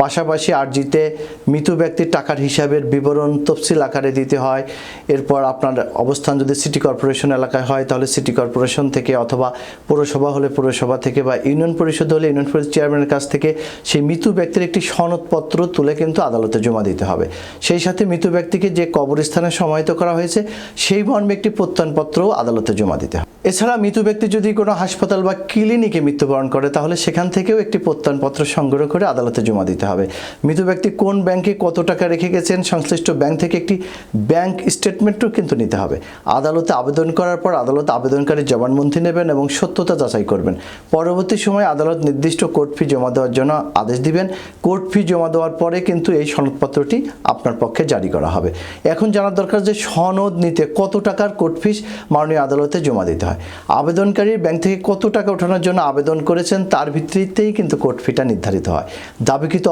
পাশাপাশি আর্জিতে মৃত ব্যক্তির টাকার হিসাবের বিবরণ তফসিল আকারে দিতে হয়। এরপর আপনার অবস্থান যদি সিটি কর্পোরেশন এলাকায় হয়, তাহলে সিটি কর্পোরেশন থেকে অথবা পৌরসভা হলে পৌরসভা থেকে বা ইউনিয়ন পরিষদ হলে ইউনিয়ন পরিষদ চেয়ারম্যানের কাছ থেকে সেই মৃত ব্যক্তির একটি সনদপত্র তুলে কিন্তু আদালতে জমা দিতে হবে। সেই সাথে মৃত ব্যক্তিকে যে কবরস্থানে সমাহিত করা হয়েছে, সেই মর্মে একটি প্রত্যয়নপত্রও আদালতে জমা দিতে হবে এছাড়া মৃত ব্যক্তি যদি কোনো হাসপাতাল বা ক্লিনিকে মৃত্যুবরণ করে, তাহলে সেখান থেকেও একটি প্রত্যয়নপত্র সংগ্রহ করে আদালতে জমা দিতে হবে। মৃত ব্যক্তি কোন ব্যাংকে কত টাকা রেখে গেছেন? সংশ্লিষ্ট ব্যাংক থেকে একটি ব্যাংক স্টেটমেন্টও কিন্তু নিতে হবে। আদালতে আবেদন করার পর আদালত আবেদনকারী জবানবন্দি নেবেন এবং সত্যতা যাচাই করবেন। পরবর্তী সময় আদালত নির্দিষ্ট কোর্ট ফি জমা দেওয়ার জন্য আদেশ দিবেন। কোর্ট ফি জমা দেওয়ার পরে কিন্তু এই সনদপত্রটি আপনার পক্ষে জারি করা হবে। এখন জানার দরকার যে সনদ নিতে কত টাকার কোর্ট ফিস মাননীয় আদালতে জমা দিতে হয়। আবেদনকারী ব্যাংক থেকে কত টাকা ওঠানোর জন্য আবেদন করেছেন তার ভিত্তিতেই কিন্তু কোর্ট ফিটা নির্ধারিত হয়। দাবিকৃত